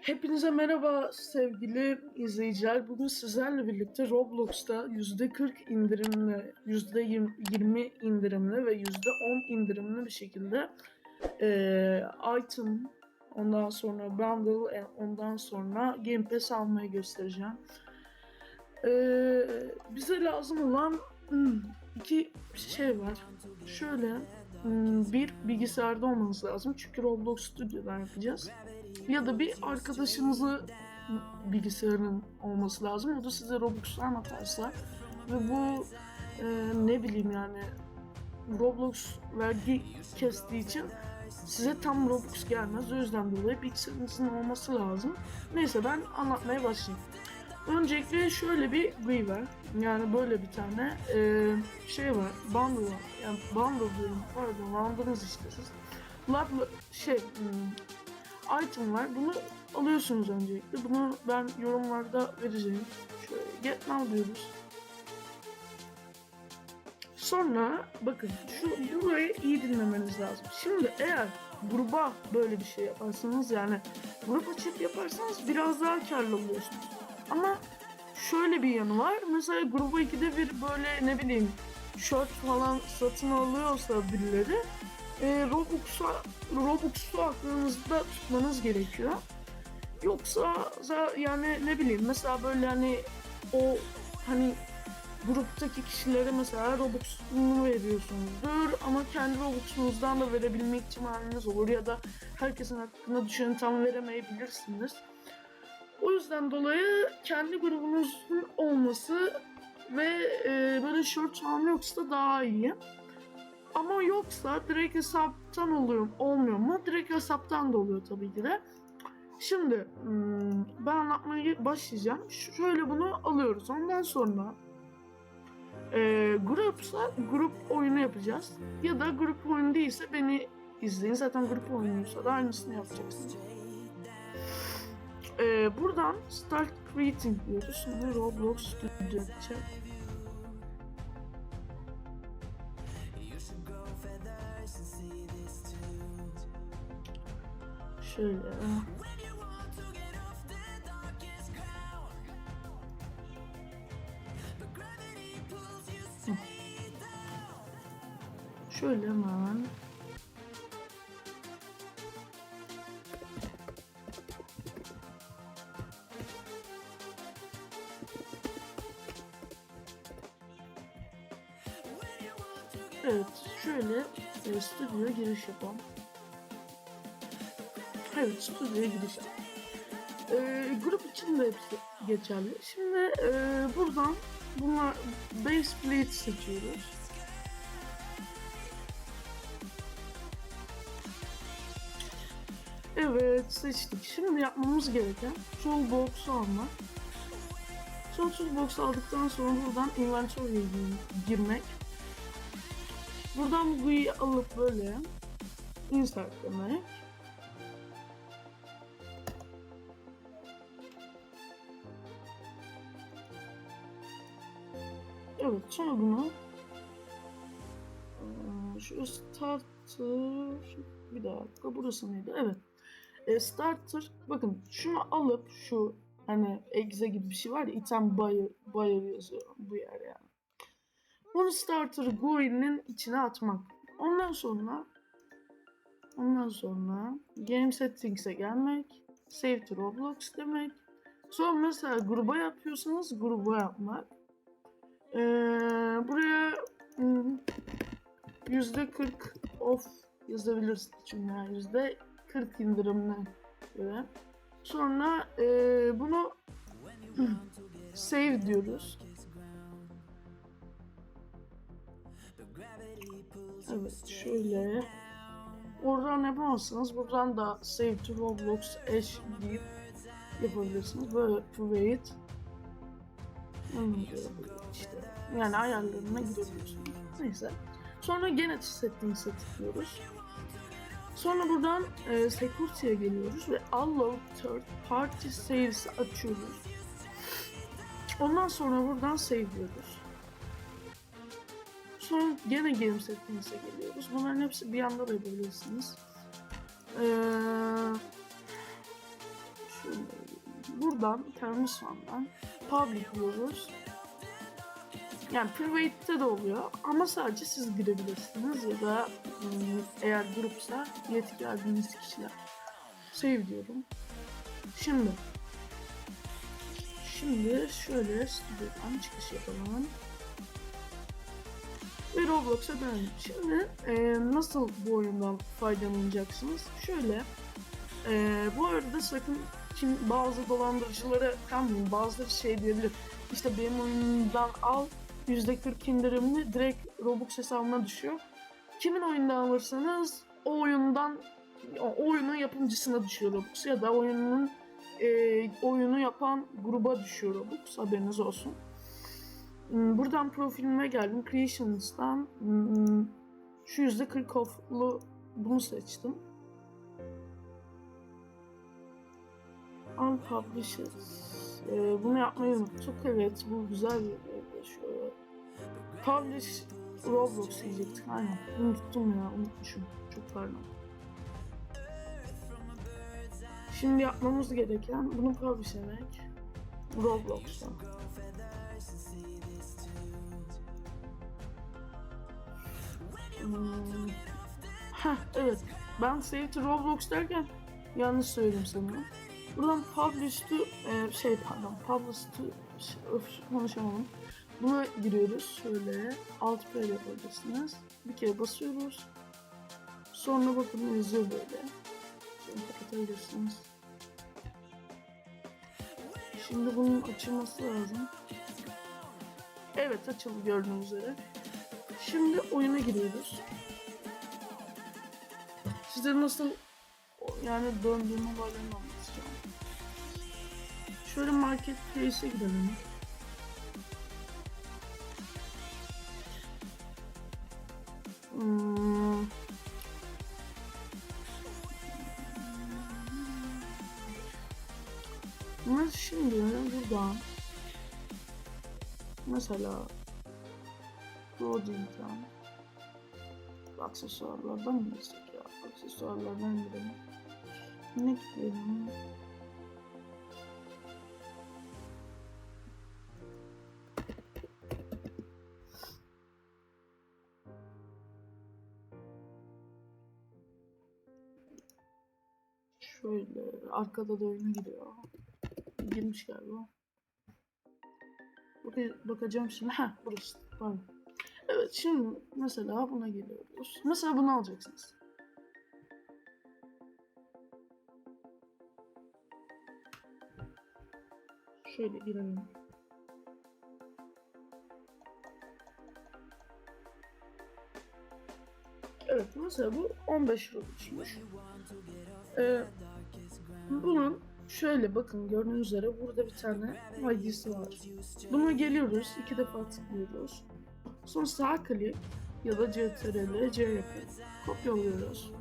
Hepinize merhaba sevgili izleyiciler. Bugün sizlerle birlikte Roblox'ta %40 indirimli, %20 indirimli ve %10 indirimli bir şekilde eee, item, ondan sonra bundle, e, ondan sonra Game Pass almayı göstereceğim. Eee, bize lazım olan hmm, iki şey var. Şöyle hmm, bir bilgisayarda olmanız lazım çünkü Roblox Studio'dan yapacağız ya da bir arkadaşınızı bilgisayarın olması lazım. O da size Robux'tan atarsa ve bu e, ne bileyim yani Roblox vergi kestiği için size tam Robux gelmez. O yüzden dolayı bilgisayarınızın olması lazım. Neyse ben anlatmaya başlayayım. Öncelikle şöyle bir var. Yani böyle bir tane e, şey var. Bundle var. Yani bundle diyorum. Pardon bandınız işte siz. Labla şey hmm, item var. Bunu alıyorsunuz öncelikle. Bunu ben yorumlarda vereceğim. Şöyle get now diyoruz. Sonra bakın şu burayı iyi dinlemeniz lazım. Şimdi eğer gruba böyle bir şey yaparsanız yani grup açıp yaparsanız biraz daha karlı oluyorsunuz. Ama şöyle bir yanı var. Mesela gruba ikide bir böyle ne bileyim short falan satın alıyorsa birileri e, Robux'a Robux'u aklınızda tutmanız gerekiyor. Yoksa yani ne bileyim mesela böyle hani o hani gruptaki kişilere mesela Robux'unu veriyorsunuzdur ama kendi Robux'unuzdan da verebilme ihtimaliniz olur ya da herkesin hakkında düşeni tam veremeyebilirsiniz. O yüzden dolayı kendi grubunuzun olması ve e, böyle short falan yoksa daha iyi. Ama yoksa direkt hesaptan oluyor, olmuyor mu? Direkt hesaptan da oluyor tabii ki de. Şimdi hmm, ben anlatmaya başlayacağım. Şöyle bunu alıyoruz. Ondan sonra e, grupsa grup oyunu yapacağız. Ya da grup oyunu değilse beni izleyin. Zaten grup oyunuysa da aynısını yapacaksınız. E, buradan Start Creating diyoruz. Şimdi Roblox Studio. Şöyle. Şöyle hemen. Evet, şöyle stüdyoya giriş yapalım. Evet, stüdyoya giriş yap. E, grup için de hepsi geçerli. Şimdi e, buradan bunlar base plate seçiyoruz. Evet, seçtik. Şimdi yapmamız gereken toolbox'u almak. Sonra toolbox'u aldıktan sonra buradan inventory'e girmek. Buradan bu GUI'yi alıp böyle insert demek. Sonra bunu eee, şu starter bir dakika burası neydi? Evet. E, starter bakın şunu alıp şu hani exe gibi bir şey var ya item buyer, buyer yazıyor bu yer yani. Bunu starter GUI'nin içine atmak. Ondan sonra ondan sonra game settings'e gelmek. Save to Roblox demek. Sonra mesela gruba yapıyorsanız gruba yapmak. Ee, buraya hmm, yüzde 40 off yazabilirsiniz çünkü yani yüzde 40 indirimle göre. Sonra e, bunu save diyoruz. Evet şöyle. Oradan yapamazsınız. Buradan da save to Roblox eş deyip yapabilirsiniz. Böyle private. İşte yani ayarlarına girebiliyorsunuz. Neyse. Sonra gene settings'e tıklıyoruz. Sonra buradan e, security'ye geliyoruz ve allow third party saves'i açıyoruz. Ondan sonra buradan save diyoruz. Sonra gene game settings'e geliyoruz. Bunların hepsi bir anda da yapabilirsiniz. Ee, şöyle buradan termos fandan public diyoruz. Yani private'te de oluyor ama sadece siz girebilirsiniz ya da ım, eğer grupsa yetki verdiğiniz kişiler. Save diyorum. Şimdi Şimdi şöyle stüdyodan çıkış yapalım. Ve Roblox'a dönelim. Şimdi e, nasıl bu oyundan faydalanacaksınız? Şöyle e, bu arada sakın kim bazı dolandırıcılara kanmayın. Bazıları şey diyebilir. İşte benim oyundan al %40 indirimli direkt Robux hesabına düşüyor. Kimin oyundan alırsanız o oyundan o oyunun yapımcısına düşüyor Robux ya da oyunun e, oyunu yapan gruba düşüyor Robux haberiniz olsun. Hmm, Buradan profilime geldim. Creations'tan hmm, şu %40 off'lu bunu seçtim. Unpublished. Ee, bunu yapmayı unuttuk. Evet bu güzel bir şöyle. Publish Roblox diyecektik. Aynen. Unuttum ya. Unutmuşum. Çok pardon. Şimdi yapmamız gereken bunu publishlemek. Roblox'ta. Hmm. Heh, evet. Ben Save to Roblox derken yanlış söyledim sanırım. Buradan publish to e, şey pardon publish to şey, öf, konuşamadım. Buna giriyoruz. Şöyle alt play yapabilirsiniz. Bir kere basıyoruz. Sonra bakın yazıyor böyle. Şöyle kapatabilirsiniz. Şimdi bunun açılması lazım. Evet açıldı gördüğünüz üzere. Şimdi oyuna giriyoruz. Size nasıl yani döndüğüm olaylarını anlatacağım. Şöyle marketplace'e gidelim. Hmm. Ama şimdi buradan mesela Rodin'den aksesuarlardan mı desek ya? Aksesuarlardan gidelim. Ne gidelim? Arkada da oyuna giriyor. Girmiş galiba. Bak bakacağım şimdi. Ha burası. Pardon. Evet şimdi mesela buna geliyoruz. Mesela bunu alacaksınız. Şöyle girelim. Evet mesela bu 15 euro düşmüş. Ee, bunun şöyle bakın gördüğünüz üzere burada bir tane ID'si var. Buna geliyoruz. iki defa tıklıyoruz. Sonra sağ klik ya da CTRL C yapıp kopyalıyoruz.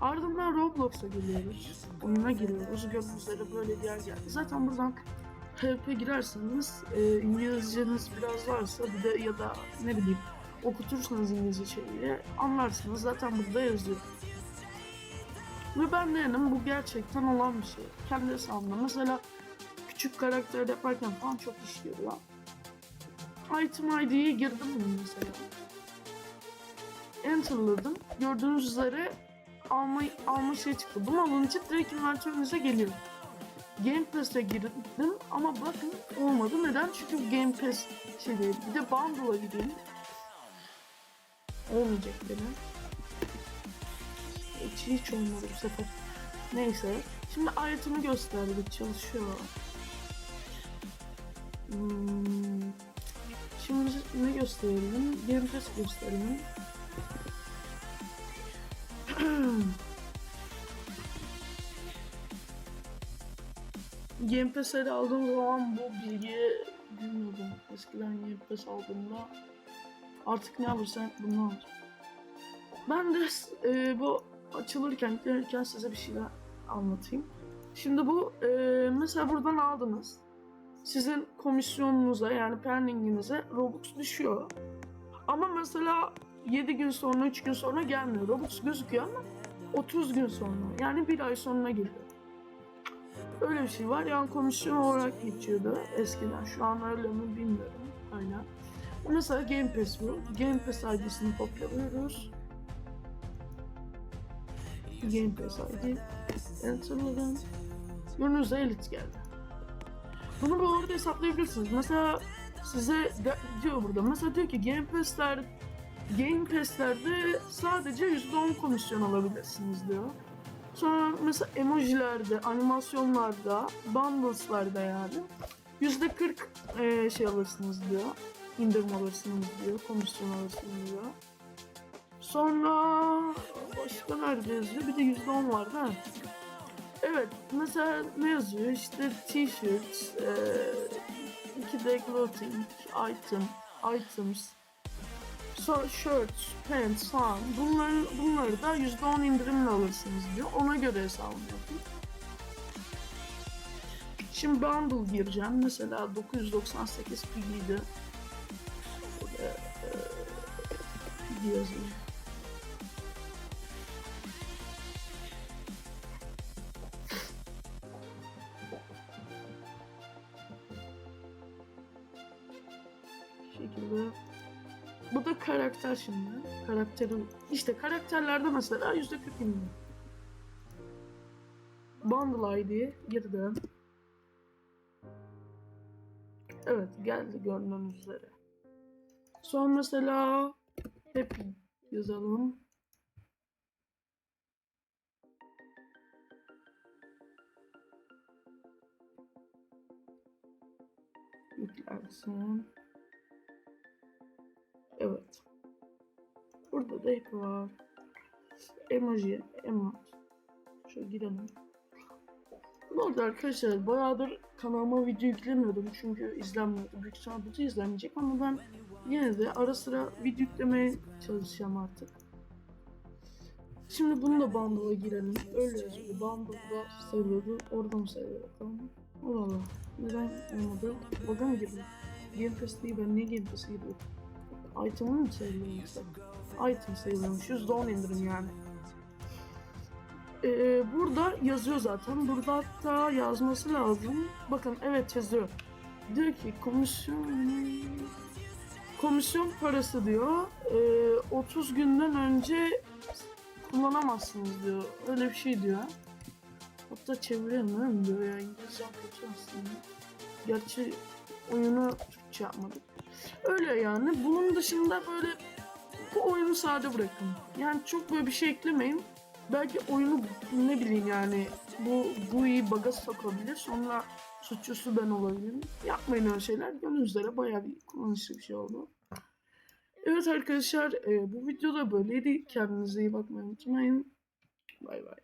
Ardından Roblox'a geliyoruz. Oyuna giriyoruz. Gördüğünüz böyle bir yer geldi. Zaten buradan HP girerseniz e, İngilizceniz biraz varsa bir de ya da ne bileyim okutursanız İngilizce şeyiyle anlarsınız. Zaten burada yazıyor. Ve ben de yanım bu gerçekten olan bir şey. Kendi hesabımda mesela küçük karakter yaparken falan çok iş görüyor. Item ID'ye girdim mesela? Enter'ladım. Gördüğünüz üzere alma, alma şey çıktı. Bunu alınca direkt inventörünüze geliyor. Game Pass'e girdim ama bakın olmadı. Neden? Çünkü Game Pass şey değil. Bir de Bundle'a gideyim. Olmayacak benim. Hiç, hiç olmadı bu sefer. Neyse. Şimdi item'ı gösterdik. Çalışıyor. Hmm. Şimdi ne gösterelim? Game Pass gösterelim. Game aldığım zaman bu bilgiyi bilmiyordum. Eskiden Game Pass aldığımda artık ne alırsam bunu alacağım. Ben de e, bu açılırken, gelirken size bir şeyler anlatayım. Şimdi bu e, mesela buradan aldınız. Sizin komisyonunuza yani pendinginize Robux düşüyor. Ama mesela 7 gün sonra, 3 gün sonra gelmiyor. Robux gözüküyor ama 30 gün sonra yani bir ay sonra geliyor. Öyle bir şey var. Yani komisyon olarak geçiyordu eskiden. Şu an öyle mi bilmiyorum. Aynen. Mesela Game Pass bu. Game Pass ID'sini kopyalıyoruz. Game Pass ID. Enter'ladım. Önünüze Elite geldi. Bunu bu arada hesaplayabilirsiniz. Mesela size diyor burada. Mesela diyor ki Game Pass'ler Game Pass'lerde sadece %10 komisyon alabilirsiniz diyor. Sonra mesela emojilerde, animasyonlarda, bundles'larda yani %40 e, şey alırsınız diyor. İndirim alırsınız diyor, komisyon alırsınız diyor. Sonra başka nerede yazıyor? Bir de %10 var ha. Evet, mesela ne yazıyor? İşte t-shirt, e, iki de clothing, item, items, so shirts, pants falan. Bunları, bunları da %10 indirimle alırsınız diyor. Ona göre hesabını yapın. Şimdi bundle gireceğim. Mesela 998 pig'ydi. Böyle, e, pig yazıyor. Karakter şimdi. Karakterin işte karakterlerde mesela yüzde kırk indirim. Bundle ID girdim. Evet geldi gördüğünüz üzere. Son mesela happy yazalım. Yüklensin. Evet. Burada da happy var. Emoji, emot. Şöyle girelim. Bu arada arkadaşlar bayağıdır kanalıma video yüklemiyordum çünkü izlenmiyordu. Büyük ihtimalle bu izlenmeyecek ama ben yine de ara sıra video yüklemeye çalışacağım artık. Şimdi bunu da bundle'a girelim. Öyle yazıyordu. Bundle'da sayılıyordu. Orada mı sayılıyor bakalım. Allah Allah. Neden olmadı? Orada mı girdi? Game Pass değil ben niye Game Pass'e gidiyorum? Item'ı mı sayılıyor yoksa? Item sayılıyormuş. %10 indirim yani. Ee, burada yazıyor zaten. Burada hatta yazması lazım. Bakın evet yazıyor. Diyor ki komisyon komisyon parası diyor. Ee, 30 günden önce kullanamazsınız diyor. Öyle bir şey diyor. Hatta çeviremiyorum diyor ya. İngilizcem kötü aslında. Gerçi oyunu Türkçe yapmadık. Öyle yani. Bunun dışında böyle bu oyunu sade bırakın. Yani çok böyle bir şey eklemeyin. Belki oyunu ne bileyim yani bu bu iyi baga sokabilir. Sonra suçlusu ben olabilirim. Yapmayın öyle şeyler. Gönlünüz üzere bayağı bir kullanışlı bir şey oldu. Evet arkadaşlar e, bu videoda böyleydi. Kendinize iyi bakmayı unutmayın. Bay bay.